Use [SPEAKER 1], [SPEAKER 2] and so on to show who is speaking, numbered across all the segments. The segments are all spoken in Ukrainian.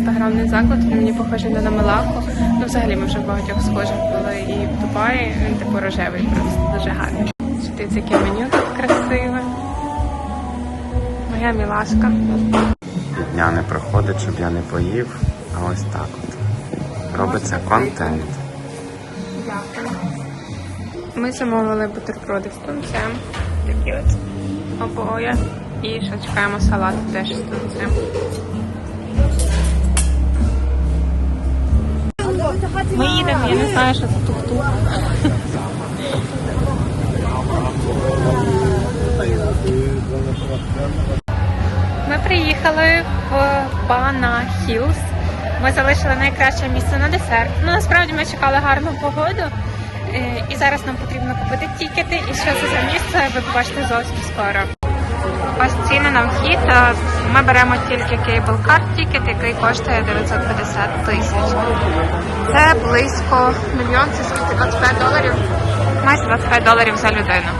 [SPEAKER 1] інстаграмний заклад. Він мені похожий на Намелаку. Ну, взагалі ми вже в багатьох схожих були і в Дубаї. Він типу рожевий, просто дуже гарний. Дивіться, яке меню тут красиве. Моя мілашка.
[SPEAKER 2] Дня не проходить, щоб я не поїв. А ось так от. Робиться контент.
[SPEAKER 1] Дякую. Ми замовили бутерброди з тунцем. Такі от обоє. І ще чекаємо салат теж з тунцем. Що це тук-тук. Ми приїхали в Пана Хілс. Ми залишили найкраще місце на десерт. Ну насправді ми чекали гарну погоду. Е, І зараз нам потрібно купити тікети. І що це за місце, ви побачите зовсім скоро. Ось ціни на вхід. Ми беремо тільки кейбл карт тікет, який коштує 950 тисяч. Це близько мільйон, це скільки 25 доларів. Майже 25 доларів за людину.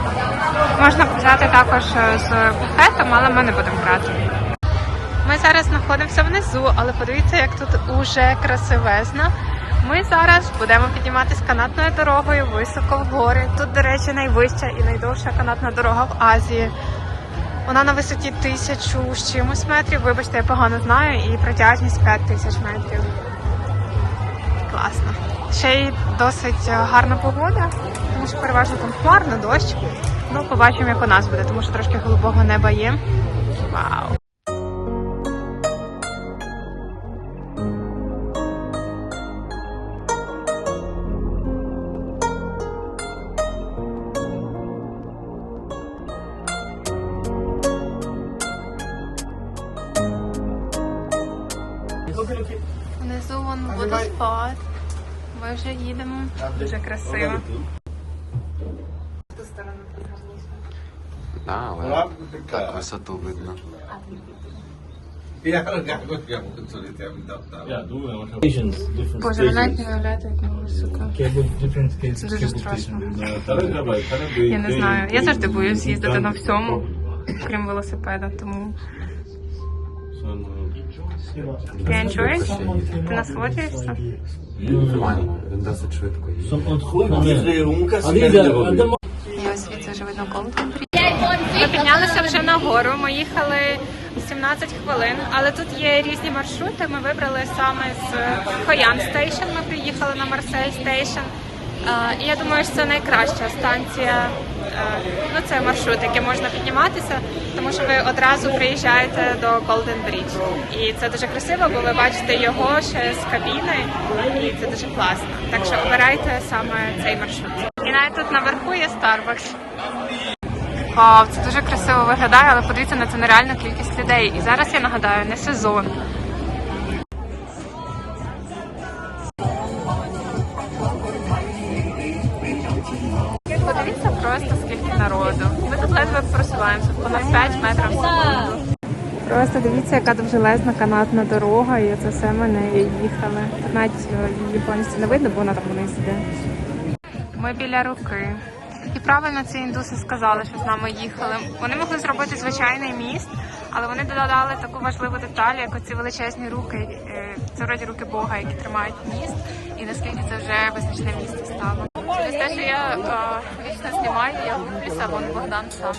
[SPEAKER 1] Можна взяти також е, з буфетом, але ми не будемо брати. Ми зараз знаходимося внизу, але подивіться, як тут уже красивезно. Ми зараз будемо підніматися канатною дорогою високо в гори. Тут, до речі, найвища і найдовша канатна дорога в Азії. Вона на висоті тисячу з чимось метрів. Вибачте, я погано знаю, і протяжність 5 тисяч метрів. Класно. Ще й досить е, гарна погода, тому що переважно там хмарно, дощ. Ну, побачимо, як у нас буде, тому що трошки голубого неба є. Вау! Ми вже їдемо. Дуже красиво. Ту сторону гарніше.
[SPEAKER 2] Да, але так висоту видно.
[SPEAKER 1] Боже, ви навіть не уявляєте, як ми високо.
[SPEAKER 3] Cases,
[SPEAKER 1] Дуже страшно. Я не знаю. Я завжди боюсь їздити на всьому, крім велосипеда, тому ти? Ти насолоджуєшся?
[SPEAKER 2] Нормально, він досить швидко
[SPEAKER 1] ось звідси вже видно Ми піднялися вже на гору. Ми їхали 17 хвилин, але тут є різні маршрути. Ми вибрали саме з Хоян Стейшн. Ми приїхали на Марсель Стейшн. І я думаю, що це найкраща станція. е, Ну, це маршрут, який можна підніматися, тому що ви одразу приїжджаєте до Golden Bridge. І це дуже красиво, бо ви бачите його ще з кабіни, і це дуже класно. Так що обирайте саме цей маршрут. І навіть тут наверху є Starbucks. Вау, це дуже красиво виглядає, але подивіться на це нереальну кількість людей. І зараз я нагадаю, не сезон. Ледве просуваємося, понад 5 метрів в секунду. Просто дивіться, яка довжелезна канатна дорога, і це все ми нею їхали. Тут навіть е, її повністю не видно, бо вона там вниз іде. Ми біля руки. І правильно ці індуси сказали, що з нами їхали. Вони могли зробити звичайний міст, але вони додали таку важливу деталь, як оці величезні руки. е, Це вроді руки Бога, які тримають міст, і наскільки це вже визначне місце стало. Через те, що я е, вічно знімаю, я гублюся, вон Богдан сам.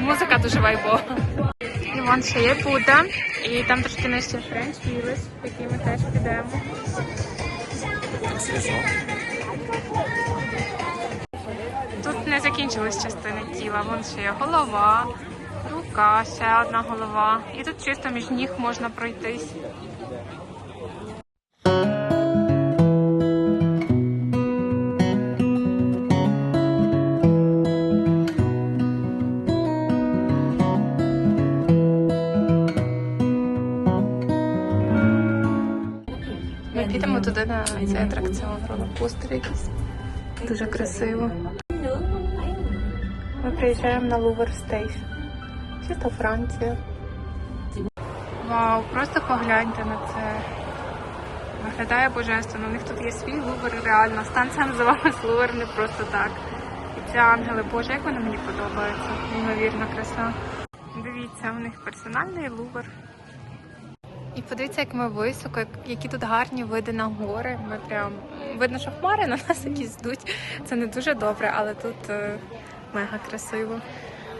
[SPEAKER 1] Музика дуже вайбова. І вон ще є Будда, і там трошки нижче Френч Вілес, який ми теж підемо. Тут не закінчились частини тіла. Вон ще є голова, рука, ще одна голова. І тут чисто між ніг можна пройтись. Підемо цей атракціон ролокостер якийсь. Дуже красиво. Ми приїжджаємо на Лувр Стейшн. Чисто Франція. Вау, просто погляньте на це. Виглядає божественно. У них тут є свій Лувр, реально. Станція називалась Лувр не просто так. І ці ангели, боже, як вони мені подобаються. Неймовірна краса. Дивіться, у них персональний лувр. І подивіться, як ми високо, які тут гарні види на гори. Ми прям видно, що хмари на нас якісь йдуть. Це не дуже добре, але тут е, мега красиво.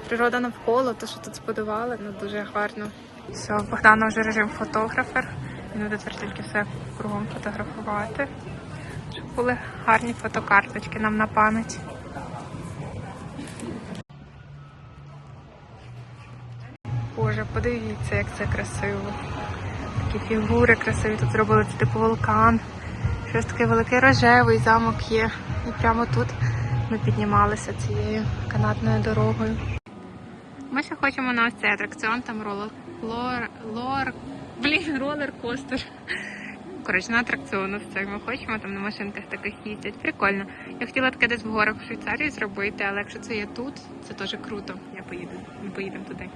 [SPEAKER 1] Природа навколо, то, що тут збудували, ну дуже гарно. Все, Богдана вже режим фотографер. Він буде тепер тільки все кругом фотографувати. Щоб були гарні фотокарточки нам на пам'ять. Боже, подивіться, як це красиво. Такі фігури красиві тут зробили, це типу вулкан. Щось таке великий рожевий замок є. І прямо тут ми піднімалися цією канатною дорогою. Ми ще хочемо на ось цей атракціон, там ролер, лор, лор, блін, ролер костер. Коротше, на атракціон ось цей ми хочемо, там на машинках таких їздять. Прикольно. Я хотіла таке десь в горах в Швейцарії зробити, але якщо це є тут, це теж круто. Я поїду. Ми поїдемо туди.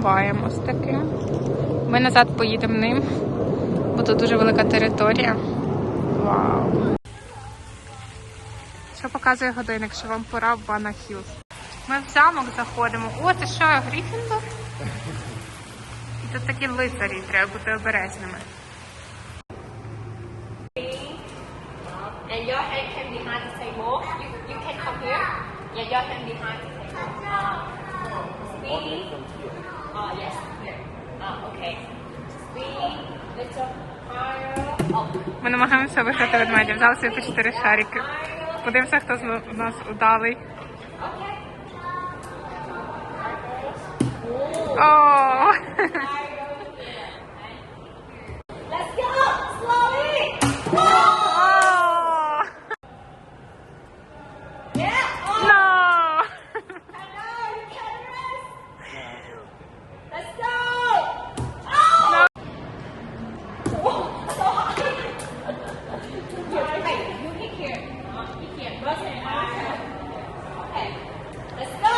[SPEAKER 1] Трамваєм ось таким. Ми назад поїдемо ним, бо тут дуже велика територія. Вау! Що показує годинник, що вам пора в Бана? Ми в замок заходимо. О, це що, Гріфіндор? І тут такі лицарі, треба бути обережними.
[SPEAKER 4] Yeah, your hand behind the table. Oh, yes, here. Uh, okay. Speed, little higher.
[SPEAKER 1] Ми намагаємося виграти ведмедя. Взяли собі по 4 шарики. Подивимося, хто з нас удалий. О!
[SPEAKER 4] Let's go! Slowly!
[SPEAKER 1] О!
[SPEAKER 4] Yeah! Oh,
[SPEAKER 1] No!
[SPEAKER 4] I know, you can rest. Let's go! Oh! Oh, so high. Hey, you pick here. Uh, pick here. Rotate. Okay. Let's go!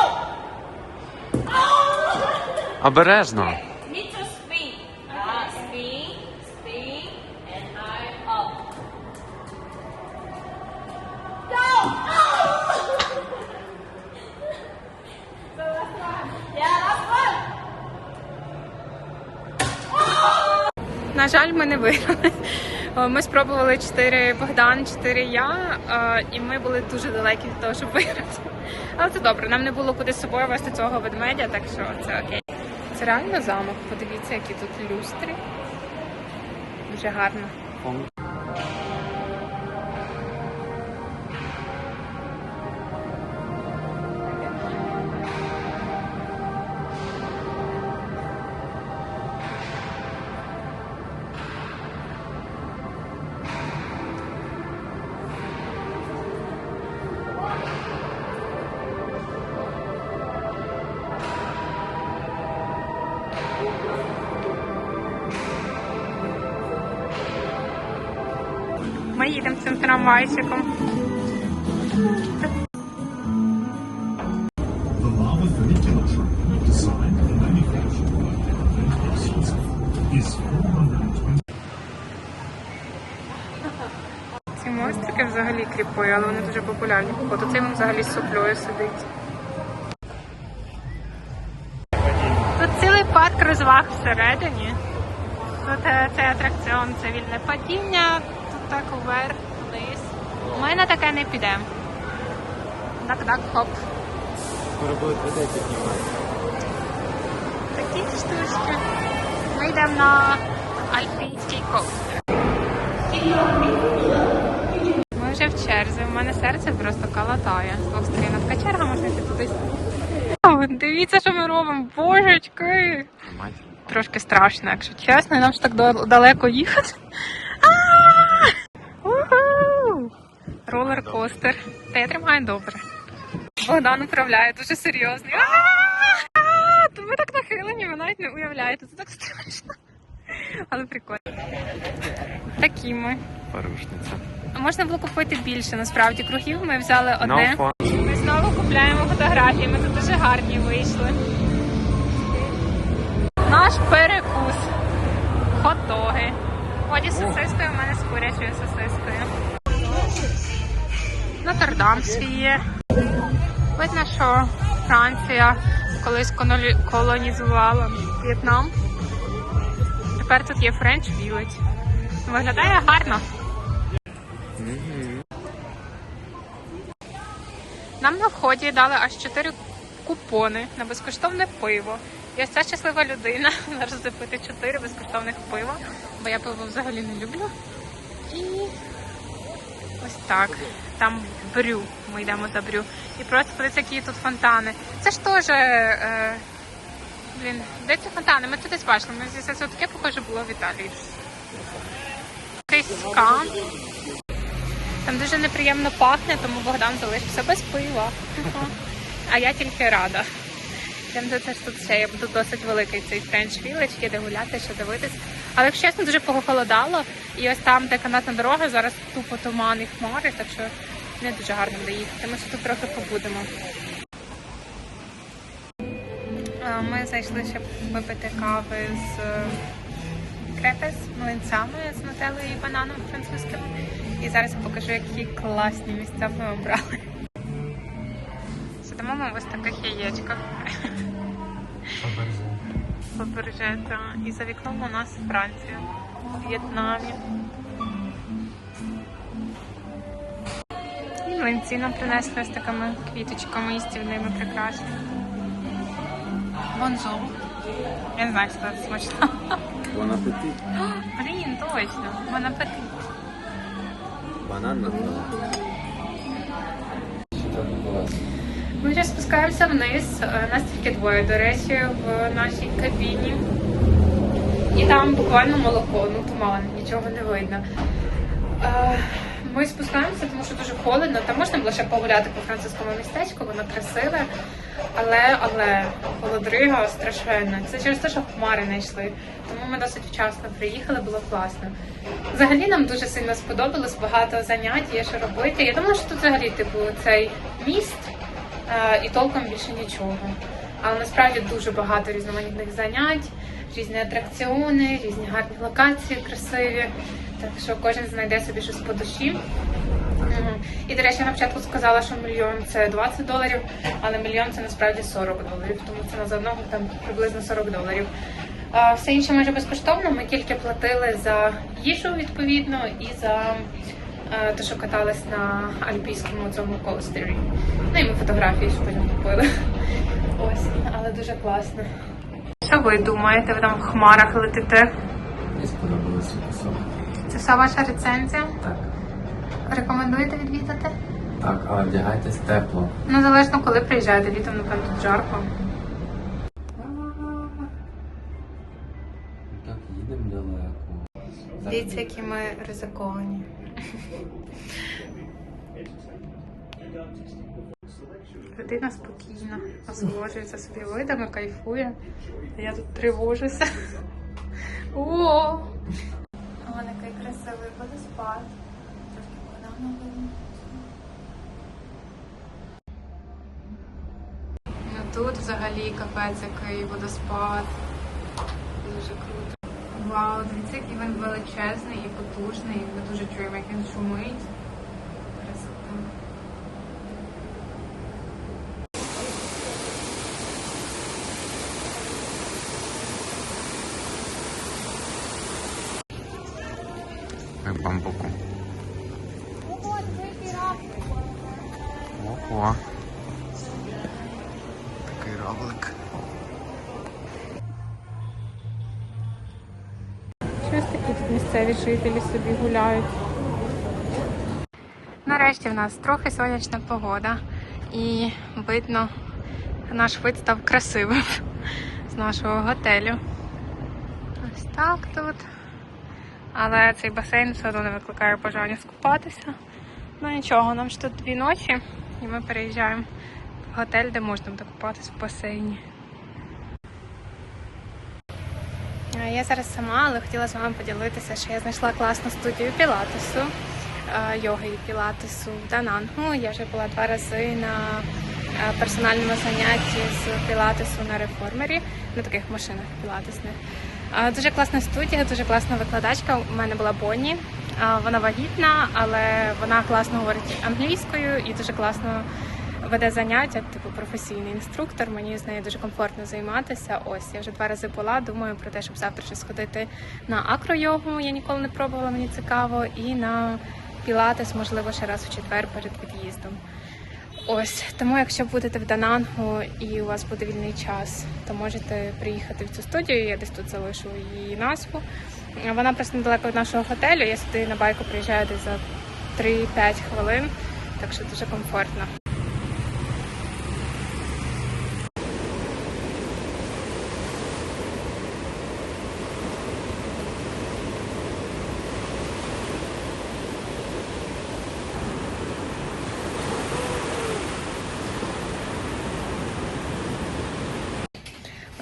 [SPEAKER 4] Oh!
[SPEAKER 2] Обережно.
[SPEAKER 4] Need to spin. Uh, spin, spin, and I up. Go! So last one. Yeah, last one.
[SPEAKER 1] На жаль, ми не виграли. Ми спробували 4 Богдан, 4 я, е, і ми були дуже далекі від того, щоб виграти. Але це добре, нам не було куди з собою вести цього ведмедя, так що це окей. Це реально замок. Подивіться, які тут люстри. Дуже гарно. Мостики взагалі кріпої, але вони дуже популярні. Походу, цей він взагалі з соплею сидить. Тут цілий парк розваг всередині. Тут е, цей атракціон це вільне падіння, тут так вверх, вниз. Ми на таке не підемо. Так-так, хоп.
[SPEAKER 2] Скоро будуть людей піднімати.
[SPEAKER 1] Такі штучки. Ми йдемо на альпійський коустер. Черзі. У мене серце просто калатає з двох сторін. Така черга можна йти туди. Дивіться, що ми робимо. Божечки! Трошки страшно, якщо чесно, нам ж так далеко їхати. Ролер-костер. Та я тримаю добре. Богдан управляє дуже серйозний. Ми так нахилені, ви навіть не уявляєте, це так страшно. Але прикольно. Такі ми.
[SPEAKER 2] Порушниця.
[SPEAKER 1] Можна було купити більше, насправді кругів. Ми взяли одне.
[SPEAKER 2] No.
[SPEAKER 1] Ми знову купляємо фотографії. Ми тут дуже гарні вийшли. Наш перекус. Хот-доги. Оді з сосискою, у мене з курячою сосискою. Нотр-Дам свій є. Видно, що Франція колись колоні- колонізувала В'єтнам. Тепер тут є French Village. Виглядає гарно. Нам на вході дали аж 4 купони на безкоштовне пиво. Я ця щаслива людина зараз запити 4 безкоштовних пива, бо я пиво взагалі не люблю. І ось так. Там брю. Ми йдемо за брю. І просто подивіться, які тут фонтани. Це ж теж. Е, блін, де ці фонтани? Ми тут десь бачили. Ми це таке похоже було в Італії. Якийсь скан. Там дуже неприємно пахне, тому Богдан залишився без пива. А я тільки рада. Йдемо до це ж тут ще є тут досить великий цей Village, є де гуляти, що дивитись. Але якщо чесно, дуже похолодало. І ось там, де канатна дорога, зараз тупо туман і хмари, так що не дуже гарно буде їхати. Ми ще тут трохи побудемо. Ми зайшли ще випити кави з е, крепес млинцями з нутеллою і бананом французьким. І зараз я покажу, які класні місця ми обрали. Сидимо ми в ось таких яєчках. Фаберже, та. І за вікном у нас Франція, В'єтнамі. І млинці нам принесли з такими квіточками їстівними прекрасними. Бонжур. Я не знаю, що це смачно.
[SPEAKER 2] Бон апетит.
[SPEAKER 1] Блін, точно. Вона апетит.
[SPEAKER 2] Банан
[SPEAKER 1] Ми вже спускаємося вниз. Е, Нас тільки двоє, до речі, в нашій кабіні. І там буквально молоко, ну туман, нічого не видно. Ми спускаємося, тому що дуже холодно. Там можна було ще погуляти по французькому містечку, воно красиве, але але холодрига страшенна. Це через те, що хмари не йшли. Тому ми досить вчасно приїхали, було класно. Взагалі нам дуже сильно сподобалось, багато занять є що робити. Я думала, що тут взагалі типу цей міст е, і толком більше нічого. Але насправді дуже багато різноманітних занять, різні атракціони, різні гарні локації красиві. Так що кожен знайде собі щось по душі. І, до речі, я на початку сказала, що мільйон це 20 доларів, але мільйон це насправді 40 доларів, тому це на за одного там приблизно 40 доларів. Все інше майже безкоштовно. Ми тільки платили за їжу відповідно і за е, те, що катались на альпійському цьому костері. Ну і ми фотографії ще потім купили. Ось, але дуже класно. Що ви думаєте? Ви там в хмарах летите?
[SPEAKER 2] Мені сподобалося писати.
[SPEAKER 1] Це вся ваша рецензія?
[SPEAKER 2] Так.
[SPEAKER 1] Рекомендуєте відвідати?
[SPEAKER 2] Так, але вдягайтесь тепло.
[SPEAKER 1] Ну, залежно, коли приїжджаєте, літом, напевно, тут жарко.
[SPEAKER 2] Так, їдемо далеко.
[SPEAKER 1] Дивіться, які ми ризиковані. Людина спокійна, насолоджується собі видами, кайфує. Я тут тривожуся. О! О, красивий водоспад. Трошки банану видно. Ну тут взагалі капець який водоспад. Дуже круто. Вау, дивіться, який він величезний і потужний. Ми дуже чуємо, як він шумить. Місцеві жителі собі гуляють. Нарешті в нас трохи сонячна погода і видно, наш вид став красивим з нашого готелю. Ось так тут. Але цей басейн все одно не викликає бажання скупатися. Ну нічого, нам ж тут дві ночі, і ми переїжджаємо в готель, де можна буде купатися в басейні. Е, Я зараз сама, але хотіла з вами поділитися, що я знайшла класну студію пілатесу, е, йоги і пілатесу в Данангу. Я вже була два рази на е, персональному занятті з пілатесу на реформері, на таких машинах пілатесних. Е, Дуже класна студія, дуже класна викладачка. У мене була Бонні. Е, Вона вагітна, але вона класно говорить англійською і дуже класно веде заняття, типу професійний інструктор. Мені з нею дуже комфортно займатися. Ось я вже два рази була. Думаю про те, щоб завтра ще сходити на акро-йогу. Я ніколи не пробувала, мені цікаво, і на пілатес, можливо, ще раз в четвер перед від'їздом. Ось тому, якщо будете в Данангу і у вас буде вільний час, то можете приїхати в цю студію. Я десь тут залишу її назву. Вона просто недалеко від нашого готелю. Я сюди на байку приїжджаю десь за 3-5 хвилин, так що дуже комфортно.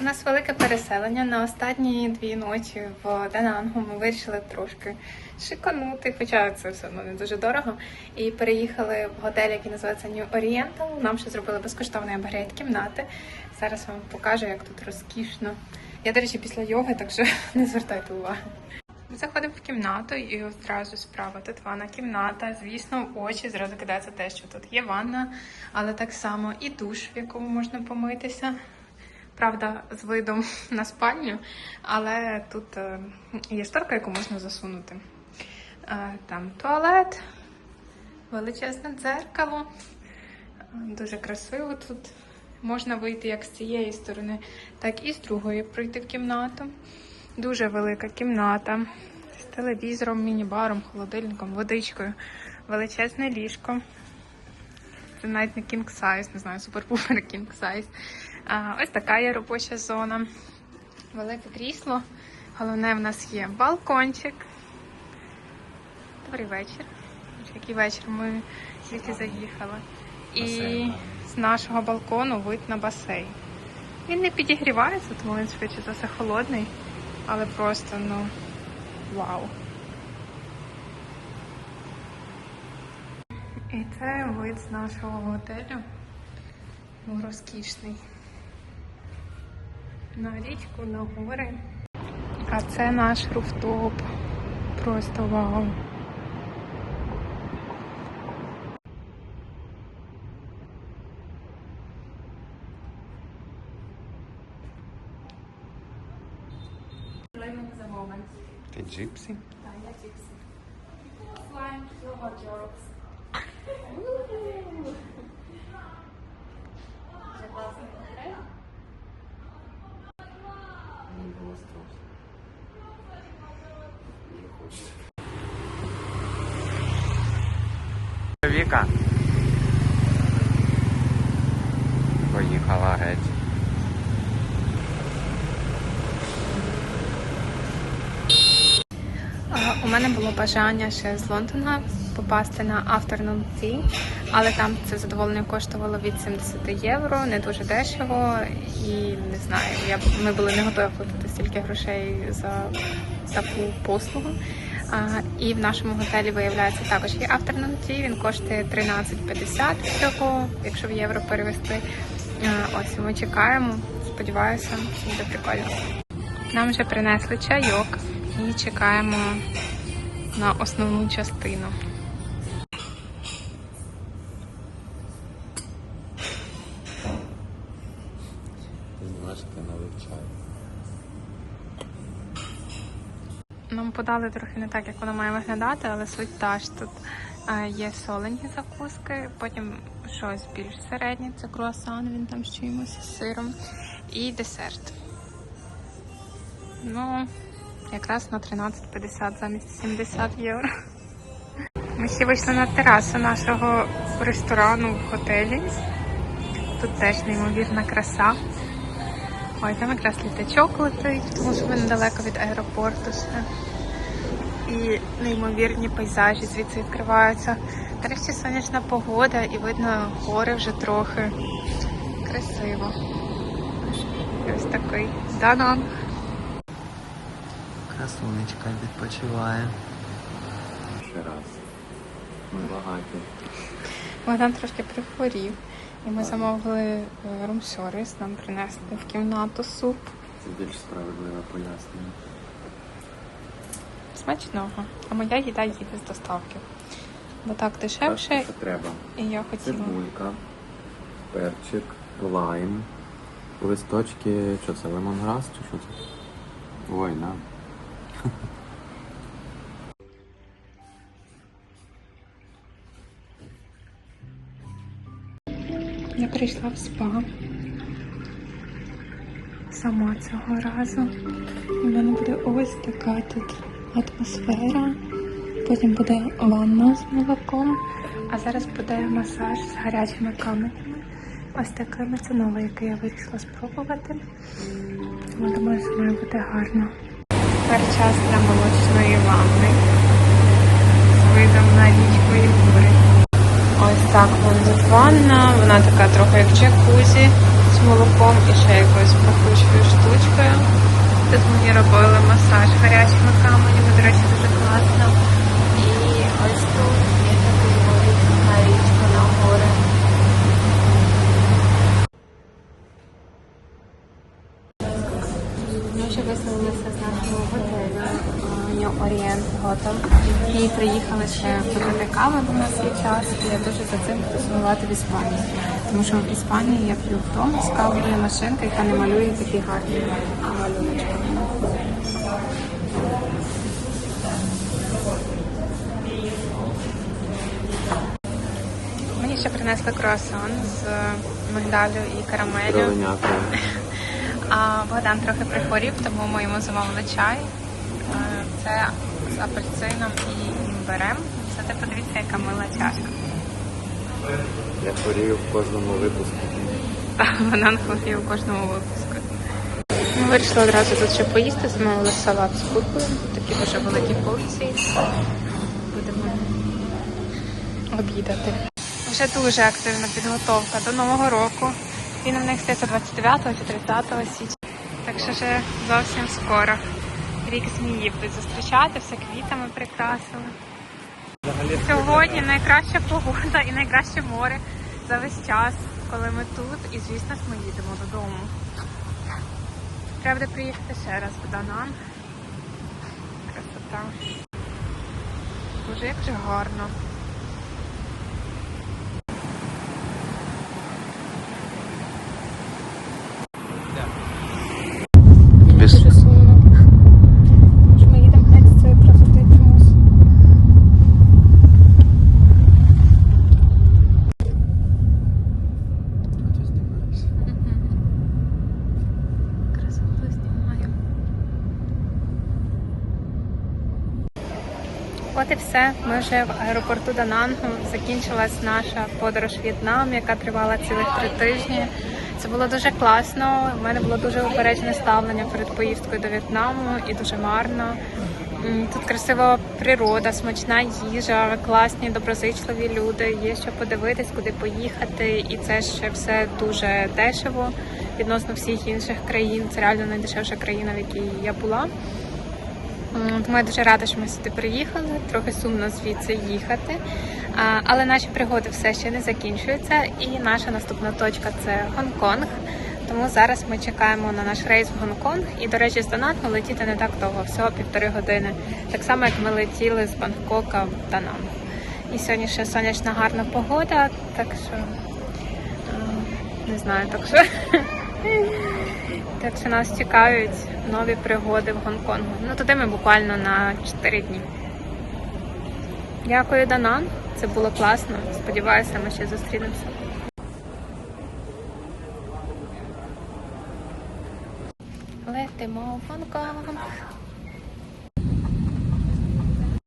[SPEAKER 1] У нас велике переселення на останні дві ночі в Данангу. Ми вирішили трошки шиканути, хоча це все одно не дуже дорого. І переїхали в готель, який називається New Oriental. Нам ще зробили безкоштовний апгрейд кімнати. Зараз вам покажу, як тут розкішно. Я, до речі, після йоги, так що не звертайте уваги. Ми заходимо в кімнату і одразу справа тут ванна кімната. Звісно, в очі зразу кидається те, що тут є ванна, але так само і душ, в якому можна помитися. Правда, з видом на спальню, але тут е, є шторка, яку можна засунути. Е, Там туалет, величезне дзеркало. Дуже красиво тут. Можна вийти як з цієї сторони, так і з другої пройти в кімнату. Дуже велика кімната з телевізором, міні-баром, холодильником, водичкою, величезне ліжко. Це навіть не size, не знаю, супер-пупер. А, ось така є робоча зона. Велике крісло. Головне, в нас є балкончик. Добрий вечір. Який вечір ми звідти заїхали. І
[SPEAKER 2] Басейн.
[SPEAKER 1] з нашого балкону вид на басейн. Він не підігрівається, тому він швидше за все холодний, але просто, ну, вау. І це вид з нашого готелю. Ну, розкішний. На річку, на гори. А це наш руфтоп. Просто вау.
[SPEAKER 2] Ти джипсі? Віка. Поїхала геть.
[SPEAKER 1] У мене було бажання ще з Лондона попасти на Afternoon Tea, але там це задоволення коштувало від 70 євро, не дуже дешево. І не знаю, я ми були не готові платити стільки грошей за таку послугу. І в нашому готелі виявляється також є Afternoon Tea, Він коштує 13,50 всього, якщо в євро перевести. Ось ми чекаємо. Сподіваюся, буде прикольно. Нам вже принесли чайок і чекаємо на основну частину.
[SPEAKER 2] Знімашки новий чай.
[SPEAKER 1] Нам подали трохи не так, як воно має виглядати, але суть та ж тут е, є солені закуски, потім щось більш середнє, це круасан, він там з чимось з сиром, і десерт. Ну, якраз на 13,50 замість 70 євро. Ми ще вийшли на терасу нашого ресторану в готелі. Тут теж неймовірна краса. Ой, там якраз літачок летить, тому що ми недалеко від аеропорту ще. І неймовірні пейзажі звідси відкриваються. Нарешті сонячна погода і видно гори вже трохи. Красиво. І ось такий Дананг.
[SPEAKER 2] Красунечка відпочиває. Ще раз. Ми багаті.
[SPEAKER 1] Богдан трошки прихворів. І ми замовили рум-сервіс, нам принесли в кімнату суп.
[SPEAKER 2] Це більш справедливе пояснення.
[SPEAKER 1] Смачного. А моя їда їде з доставки. Бо так дешевше,
[SPEAKER 2] Це треба.
[SPEAKER 1] і я хотіла.
[SPEAKER 2] Цибулька, перчик, лайм, листочки, що це, лемонграс чи що це? Ой, на.
[SPEAKER 1] Прийшла в спа. Сама цього разу. У мене буде ось така тут атмосфера. Потім буде ванна з молоком, а зараз буде масаж з гарячими каменями. Ось такими це нове, яке я вирішила спробувати. Тому думаю, що має бути гарно. Тепер час для молочної ванни з видом на річку і гори. Ось так ванна. Вона така трохи як джакузі з молоком і ще якоюсь пахучою штучкою. Тут мені робили масаж гарячими каменями, до речі, дуже класно. І ось тут є такий вид на річку на гори. Ми вже виселилися з нашого готелю New Orient Hotel і приїхали ще попити кави, бо нас є час. І я дуже за цим буду в Іспанії. Тому що в Іспанії я п'ю вдома з кавової машинки, яка не малює такі гарні малюночки. Мені ще принесли круасан з мигдалю і карамелю. А Богдан трохи прихворів, тому ми йому замовили чай. Це з апельсином і імбирем. Це ти подивіться, яка мила чашка.
[SPEAKER 2] Я хворію в кожному випуску.
[SPEAKER 1] Банан хворів у кожному випуску. Ми вирішили одразу тут ще поїсти, замовили салат з куркою, такі дуже великі порції. Будемо обідати. Вже дуже активна підготовка до Нового року. Він у них стається 29 чи 30 січня. Так що вже зовсім скоро. Рік змії будуть зустрічати, все квітами прикрасили. Сьогодні найкраща погода і найкраще море за весь час, коли ми тут. І звісно ми їдемо додому. Треба буде приїхати ще раз в Данан. Красота. Боже, як же гарно.
[SPEAKER 2] Без...
[SPEAKER 1] Дуже сумно. Що ми їдемо геть з цієї красоти чомусь. Красоту знімаю. От і все. Ми вже в аеропорту Данангу. Закінчилась наша подорож В'єтнам, яка тривала цілих три тижні. Це було дуже класно. У мене було дуже упереджене ставлення перед поїздкою до В'єтнаму і дуже гарно. М, Тут красива природа, смачна їжа, класні, доброзичливі люди. Є що подивитись, куди поїхати, і це ще все дуже дешево відносно всіх інших країн. Це реально найдешевша країна, в якій я була. Тому я дуже рада, що ми сюди приїхали. Трохи сумно звідси їхати. Але наші пригоди все ще не закінчуються. І наша наступна точка це Гонконг. Тому зараз ми чекаємо на наш рейс в Гонконг. І, до речі, з Донату летіти не так довго, всього півтори години. Так само, як ми летіли з Бангкока в Данам. І сьогодні ще сонячна гарна погода, так що не знаю, так що. Так що нас чекають нові пригоди в Гонконгу. Ну туди ми буквально на 4 дні. Дякую, Данан. Це було класно. Сподіваюся, ми ще зустрінемося. Летимо в Гонконг.